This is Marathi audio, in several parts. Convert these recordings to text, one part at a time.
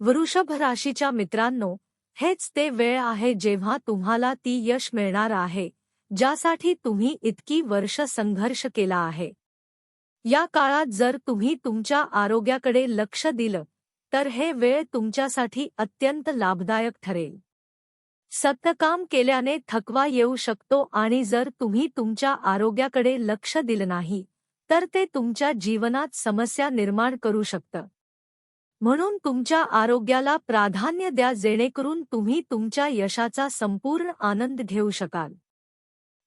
वृषभ राशीच्या मित्रांनो हेच ते वेळ आहे जेव्हा तुम्हाला ती यश मिळणार आहे ज्यासाठी तुम्ही इतकी वर्ष संघर्ष केला आहे. या काळात जर तुम्ही तुमच्या आरोग्याकडे लक्ष दिलं तर हे वेळ तुमच्यासाठी अत्यंत लाभदायक ठरेल. सत्य केल्याने थकवा येऊ शकतो आणि जर तुम्ही तुमच्या आरोग्याकडे लक्ष दिलं नाही तर ते तुमच्या जीवनात समस्या निर्माण करू शकतं. म्हणून तुमच्या आरोग्याला प्राधान्य द्या जेणेकरून तुम्ही तुमच्या यशाचा संपूर्ण आनंद घेऊ शकाल.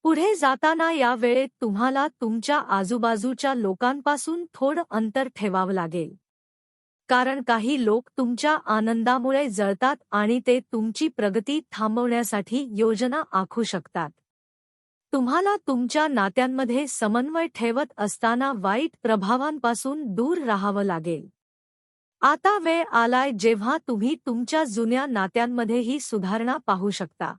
पुढे जाताना या वेळेत तुम्हाला तुमच्या आजूबाजूच्या लोकांपासून थोडं अंतर ठेवावं लागेल. कारण काही लोक तुमच्या आनंदामुळे जळतात आणि ते तुमची प्रगती थांबवण्यासाठी योजना आखू शकतात. तुम्हाला तुमच्या नात्यांमध्ये समन्वय ठेवत असताना वाईट प्रभावांपासून दूर राहावं लागेल. आता वेळ आलाय जेव्हा तुम्ही तुमच्या जुन्या नात्यांमध्येही सुधारणा पाहू शकता.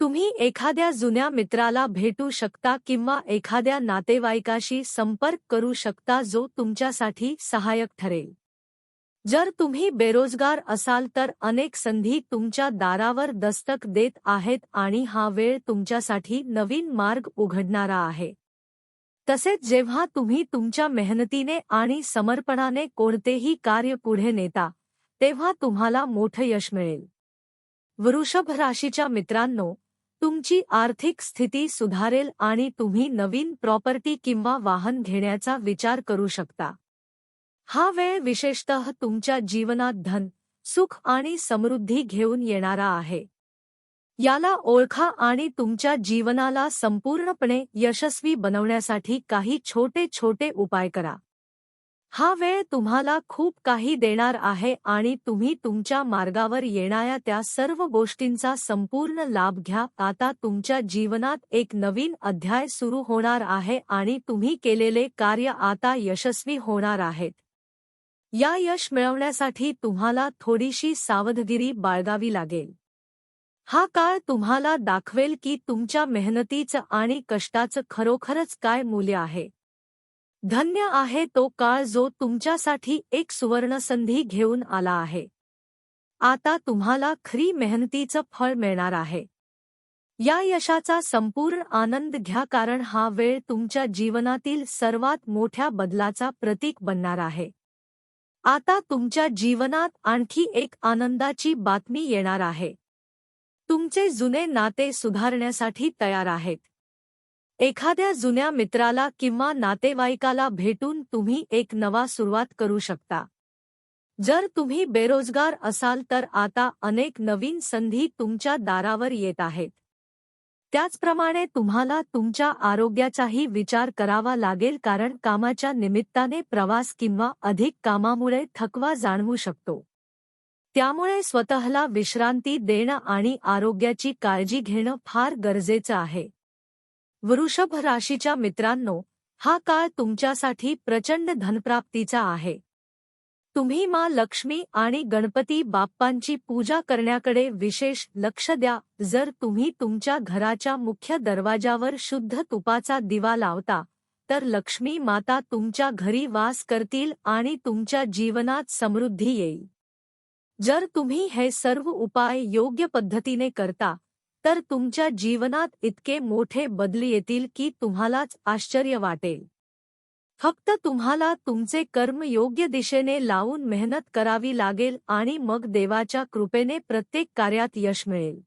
तुम्ही एखाद्या जुन्या मित्राला भेटू शकता किंवा एखाद्या नातेवाईकाशी संपर्क करू शकता जो तुमच्यासाठी सहाय्यक ठरेल. जर तुम्ही बेरोजगार असाल तर अनेक संधी तुमच्या दारावर दस्तक देत आहेत आणि हा वेळ तुमच्यासाठी नवीन मार्ग उघडणारा आहे. तसेच जेव्हा तुम्ही तुमच्या मेहनतीने आणि समर्पणाने कोणतेही कार्य पुढे नेता तेव्हा तुम्हाला मोठं यश मिळेल. वृषभ राशीच्या मित्रांनो तुमची आर्थिक स्थिती सुधारेल आणि तुम्ही नवीन प्रॉपर्टी किंवा वाहन घेण्याचा विचार करू शकता. हा वेळ विशेषतः तुमच्या जीवनात धन सुख आणि समृद्धी घेऊन येणारा आहे. याला ओळखा आणि तुमच्या जीवनाला संपूर्णपणे यशस्वी बनवण्यासाठी काही छोटे छोटे उपाय करा. हा वेळ तुम्हाला खूप काही देणार आहे आणि तुम्ही तुमच्या मार्गावर येणाऱ्या त्या सर्व गोष्टींचा संपूर्ण लाभ घ्या. आता तुमच्या जीवनात एक नवीन अध्याय सुरू होणार आहे आणि तुम्ही केलेले कार्य आता यशस्वी होणार आहेत. या यश मिळवण्यासाठी तुम्हाला थोडीशी सावधगिरी बाळगावी लागेल. हा काळ तुम्हाला दाखवेल की तुमच्या मेहनतीचं आणि कष्टाचं खरोखरच काय मूल्य आहे. धन्य आहे तो काळ जो तुमच्यासाठी एक सुवर्णसंधी घेऊन आला आहे. आता तुम्हाला खरी मेहनतीचं फळ मिळणार आहे. या यशाचा संपूर्ण आनंद घ्या कारण हा वेळ तुमच्या जीवनातील सर्वात मोठ्या बदलाचा प्रतीक बनणार आहे. आता तुमच्या जीवनात आणखी एक आनंदाची बातमी येणार आहे. तुमचे जुने नाते सुधारण्यासाठी तयार आहेत. एखाद्या जुन्या मित्राला किंवा नातेवाईकाला भेटून तुम्ही एक नवा सुरुवात करू शकता. जर तुम्ही बेरोजगार असाल तर आता अनेक नवीन संधी तुमच्या दारावर येत आहेत. त्याचप्रमाणे तुम्हाला तुमच्या आरोग्याचाही विचार करावा लागेल कारण कामाच्या निमित्ताने प्रवास किंवा अधिक कामामुळे थकवा जाणवू शकतो. त्यामुळे स्वतःला विश्रांती देणं आणि आरोग्याची काळजी घेणं फार गरजेचं आहे. वृषभ राशीच्या मित्रांनो हा काळ तुमच्यासाठी प्रचंड धनप्राप्तीचा आहे. तुम्ही मा लक्ष्मी आणि गणपती बाप्पांची पूजा करण्याकडे विशेष लक्ष द्या जर तुम्ही तुमच्या घराच्या मुख्य दरवाजावर शुद्ध तुपाचा दिवा लावता तर लक्ष्मी माता तुमच्या घरी वास करतील आणि तुमच्या जीवनात समृद्धी येईल. जर तुम्ही हे सर्व उपाय योग्य पद्धतीने करता तर तुमच्या जीवनात इतके मोठे बदल येतील की तुम्हालाच आश्चर्य वाटेल. फक्त तुम्हाला तुमचे कर्म योग्य दिशेने लावून मेहनत करावी लागेल आणि मग देवाच्या कृपेने प्रत्येक कार्यात यश मिळेल.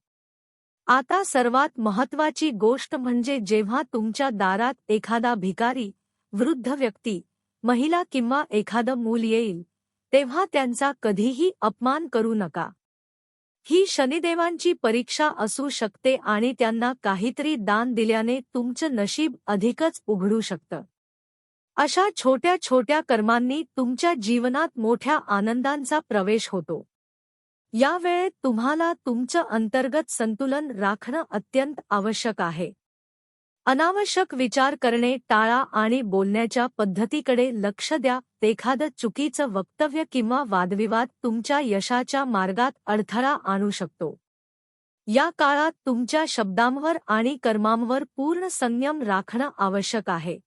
आता सर्वात महत्वाची गोष्ट म्हणजे जेव्हा तुमच्या दारात एखादा भिकारी वृद्ध व्यक्ती महिला किंवा एखादं मूल येईल तेव्हा त्यांचा कधीही अपमान करू नका. ही शनिदेवांची परीक्षा असू शकते आणि त्यांना काहीतरी दान दिल्याने तुमचं नशीब अधिकच उघडू शकतं. अशा छोट्या छोट्या कर्मांनी तुमच्या जीवनात मोठ्या आनंदांचा प्रवेश होतो. या वेळेत तुम्हाला तुमचं अंतर्गत संतुलन राखणं अत्यंत आवश्यक आहे. अनावश्यक विचार करणे टाळा आणि बोलण्याच्या पद्धतीकडे लक्ष द्या. एखादं चुकीचं वक्तव्य किंवा वादविवाद तुमच्या यशाच्या मार्गात अडथळा आणू शकतो. या काळात तुमच्या शब्दांवर आणि कर्मांवर पूर्ण संयम राखणं आवश्यक आहे.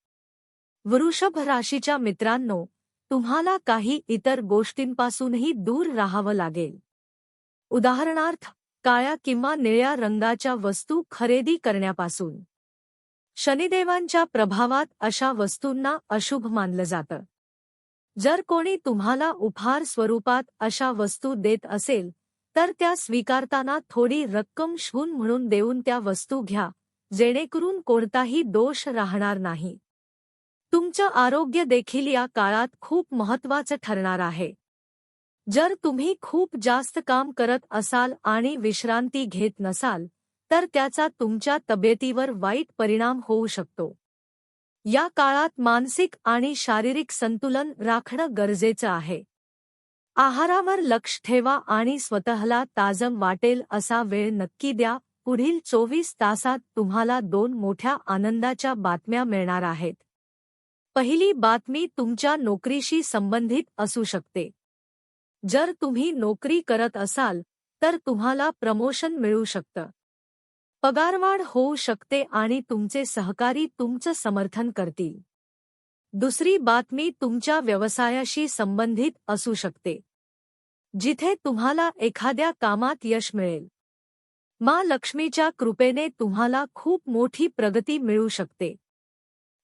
वृषभ राशीच्या मित्रांनो तुम्हाला काही इतर गोष्टींपासूनही दूर राहावं लागेल. उदाहरणार्थ काळ्या किंवा निळ्या रंगाच्या वस्तू खरेदी करण्यापासून. शनिदेवांच्या प्रभावात अशा वस्तूंना अशुभ मानलं जातं. जर कोणी तुम्हाला उपहार स्वरूपात अशा वस्तू देत असेल तर त्या स्वीकारताना थोडी रक्कम शून म्हणून देऊन त्या वस्तू घ्या जेणेकरून कोणताही दोष राहणार नाही. तुमचं आरोग्य देखील या काळात खूप महत्वाचं ठरणार आहे. जर तुम्ही खूप जास्त काम करत असाल आणि विश्रांती घेत नसाल तर त्याचा तुमच्या तब्येतीवर वाईट परिणाम होऊ शकतो. या काळात मानसिक आणि शारीरिक संतुलन राखणं गरजेचं आहे. आहारावर लक्ष ठेवा आणि स्वतःला ताजम वाटेल असा वेळ नक्की द्या. पुढील चोवीस तासात तुम्हाला दोन मोठ्या आनंदाच्या बातम्या मिळणार आहेत. पहिली बातमी तुमच्या नोकरीशी संबंधित असू शकते. जर तुम्ही नोकरी करत असाल तर तुम्हाला प्रमोशन मिळू शकतं. पगारवाढ होऊ शकते आणि तुमचे सहकारी तुमचं समर्थन करतील. दुसरी बातमी तुमच्या व्यवसायाशी संबंधित असू शकते. जिथे तुम्हाला एखाद्या कामात यश मिळेल. मा लक्ष्मीच्या कृपेने तुम्हाला खूप मोठी प्रगती मिळू शकते.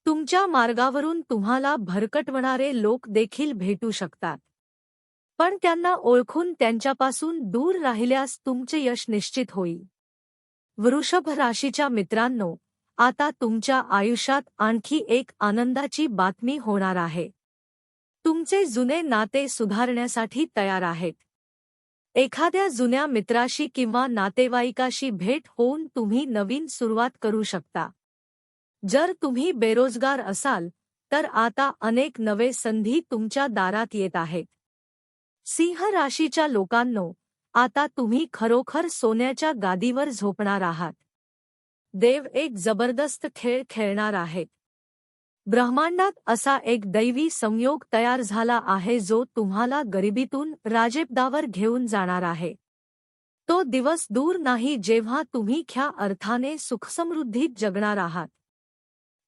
तुमच्या मार्गावरून तुम्हाला भरकटवणारे लोक देखील भेटू शकतात. पण त्यांना ओळखून त्यांच्यापासून दूर राहिल्यास तुमचे यश निश्चित होईल. वृषभ राशीच्या मित्रांनो आता तुमच्या आयुष्यात आणखी एक आनंदाची बातमी होणार आहे. तुमचे जुने नाते सुधारण्यासाठी तयार आहेत. एखाद्या जुन्या मित्राशी किंवा नातेवाईकाशी भेट होऊन तुम्ही नवीन सुरुवात करू शकता. जर तुम्ही बेरोजगार असाल तर आता अनेक नवे संधी तुमच्या दारात येत आहेत. सिंह राशीच्या लोकांनो आता तुम्ही खरोखर सोन्याच्या गादीवर झोपणार आहात. देव एक जबरदस्त खेळ खेळणार आहेत ब्रह्मांडात असा एक दैवी संयोग तयार झाला आहे जो तुम्हाला गरिबीतून राजेपदावर घेऊन जाणार आहे. तो दिवस दूर नाही जेव्हा तुम्ही ख्या अर्थाने सुखसमृद्धीत जगणार आहात.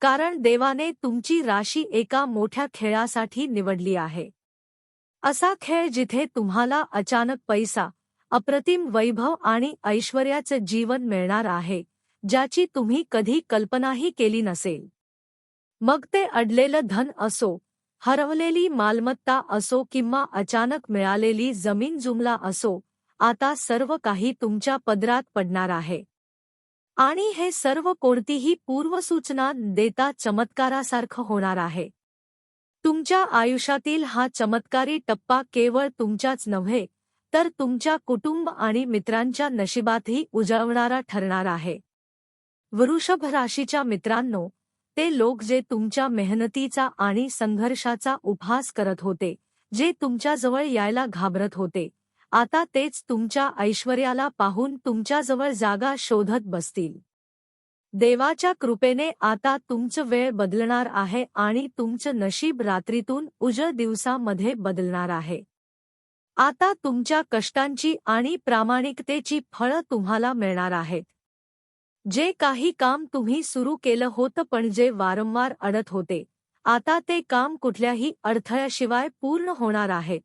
कारण देवाने तुमची राशी एका मोठ्या खेळासाठी निवडली आहे. असा खेळ जिथे तुम्हाला अचानक पैसा अप्रतिम वैभव आणि ऐश्वर्याचं जीवन मिळणार आहे ज्याची तुम्ही कधी कल्पनाही केली नसेल. मग ते अडलेलं धन असो हरवलेली मालमत्ता असो किंवा अचानक मिळालेली जमीन जुमला असो आता सर्व काही तुमच्या पदरात पडणार आहे. आणि हे सर्व कोणतीही पूर्वसूचना देता चमत्कारासारखं होणार आहे. तुमच्या आयुष्यातील हा चमत्कारी टप्पा केवळ तुमच्याच नव्हे तर तुमच्या कुटुंब आणि मित्रांच्या नशिबातही उजळवणारा ठरणार आहे. वृषभ राशीच्या मित्रांनो ते लोक जे तुमच्या मेहनतीचा आणि संघर्षाचा उपहास करत होते जे तुमच्याजवळ यायला घाबरत होते आता तेच तुमच्या ऐश्वर्याला पाहून तुमच्याजवळ जागा शोधत बसतील. देवाच्या कृपेने आता तुमचं वेळ बदलणार आहे आणि तुमचं नशीब रात्रीतून उजळ दिवसामध्ये बदलणार आहे. आता तुमच्या कष्टांची आणि प्रामाणिकतेची फळं तुम्हाला मिळणार आहेत. जे काही काम तुम्ही सुरू केलं होतं पण जे वारंवार अडत होते आता ते काम कुठल्याही अडथळ्याशिवाय पूर्ण होणार आहेत.